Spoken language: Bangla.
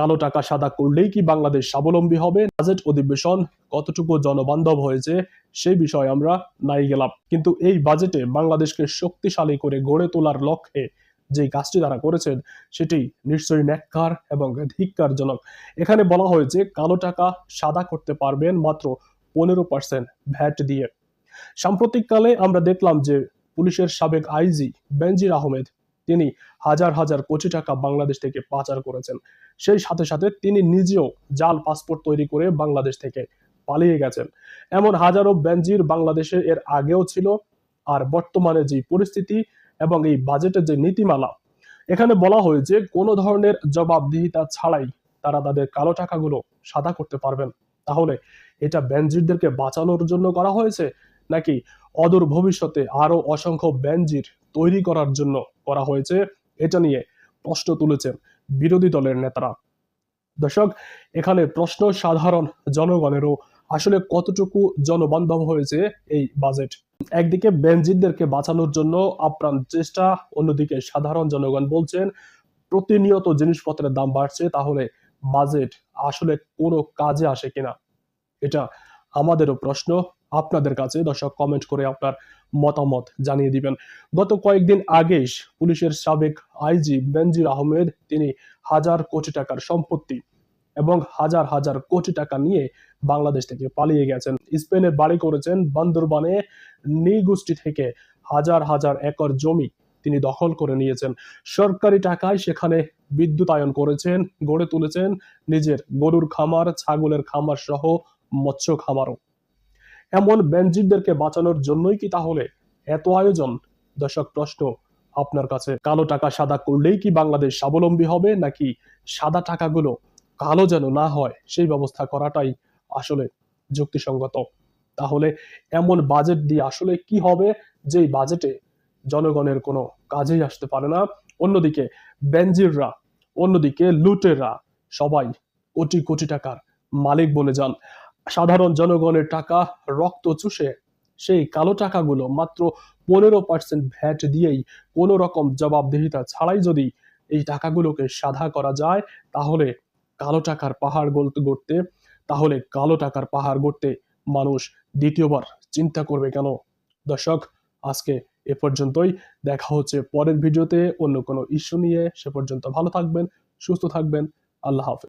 কালো টাকা সাদা করলেই কি বাংলাদেশ স্বাবলম্বী হবে? বাজেট অধিবেশন কতটুকু জনবান্ধব হয়েছে সেই বিষয়ে আমরা নাই গেলাম। কিন্তু এই বাজেটে বাংলাদেশকে শক্তিশালী করে গড়ে তোলার লক্ষ্যে যে কাজটি তারা করেছেন, সেটি নিশ্চয়ই ন্যাক্কার এবং ধিক্কারজনক। এখানে বলা হয়েছে, কালো টাকা সাদা করতে পারবেন মাত্র পনেরো পার্সেন্ট ভ্যাট দিয়ে। সাম্প্রতিককালে আমরা দেখলাম যে পুলিশের সাবেক আইজি বেনজির আহমেদ তিনি হাজার হাজার কোটি টাকা বাংলাদেশ থেকে পাচার করেছেন। সেই সাথে সাথে তিনি নিজেও জাল পাসপোর্ট তৈরি করে বাংলাদেশ থেকে পালিয়ে গেছেন। এমন হাজারো বেনজির বাংলাদেশে এর আগেও ছিল আর বর্তমানে যে পরিস্থিতি এবং এই বাজেটের যে নীতিমালা, এখানে বলা হয়েছে কোনো ধরনের জবাবদিহিতা ছাড়াই তারা তাদের কালো টাকাগুলো সাদা করতে পারবেন। তাহলে এটা বেনজিরদেরকে বাঁচানোর জন্য করা হয়েছে নাকি অদূর ভবিষ্যতে আরও অসংখ্য বেনজির তৈরি করার জন্য করা হয়েছে। এটা নিয়ে প্রশ্ন তুলেছেন বিরোধী দলের নেতারা। দর্শক, এখানে প্রশ্ন সাধারণ জনগণেরও আসলে কতটুকু জনবান্ধব হয়েছে এই বাজেট? একদিকে বেনজিরদেরকে বাঁচানোর জন্য আপ্রাণ চেষ্টা, অন্যদিকে সাধারণ জনগণ বলছেন প্রতিনিয়ত জিনিসপত্রের দাম বাড়ছে, তাহলে বাজেট আসলে কোনো কাজে আসে কিনা? এটা আমাদেরও প্রশ্ন, আপনাদের কাছে দর্শক কমেন্ট করে আপনার মতামত জানিয়ে দিবেন। গত কয়েকদিন আগেই পুলিশের সাবেক আইজি বেনজির আহমেদ, তিনি হাজার কোটি টাকার সম্পত্তি এবং হাজার হাজার কোটি টাকা নিয়ে বাংলাদেশ থেকে পালিয়ে গেছেন। স্পেনে বাড়ি করেছেন, বান্দরবানে নিগোষ্ঠী থেকে হাজার হাজার একর জমি তিনি দখল করে নিয়েছেন। সরকারি টাকায় সেখানে বিদ্যুতায়ন করেছেন, গড়ে তুলেছেন, নিজের গরুর খামার, ছাগলের খামার সহ মৎস্য খামারও। এমন বেনজিরদেরকে বাঁচানোর জন্যই কি তাহলে এত আয়োজন? দর্শক প্রশ্ন আপনার কাছে। কালো টাকা সাদা করলেই কি বাংলাদেশ স্বাবলম্বী হবে, নাকি সাদা টাকাগুলো কালো যেন না হয়, সেই ব্যবস্থা করাটাই আসলে যুক্তিসঙ্গত? তাহলে এমন বাজেট দিয়ে আসলে কি হবে, যেই বাজেটে জনগণের কোনো কাজেই আসতে পারে না? অন্যদিকে বেনজিররা অন্যদিকে লুটেররা সবাই কোটি কোটি টাকার মালিক বলে যান। সাধারণ জনগণের টাকা রক্ত চুষে, সেই কালো টাকাগুলো মাত্র পনেরো পার্সেন্ট ভ্যাট দিয়েই কোনো রকম জবাবদিহিতা ছাড়াই যদি এই টাকাগুলোকে সাধা করা যায়, তাহলে কালো টাকার পাহাড় গড়তে, তাহলে কালো টাকার পাহাড় গড়তে মানুষ দ্বিতীয়বার চিন্তা করবে কেন? দর্শক, আজকে এ পর্যন্তই। দেখা হচ্ছে পরের ভিডিওতে। অন্য কোনো ইস্যু নিয়ে। সে পর্যন্ত ভালো থাকবেন, সুস্থ থাকবেন। আল্লাহ হাফেজ।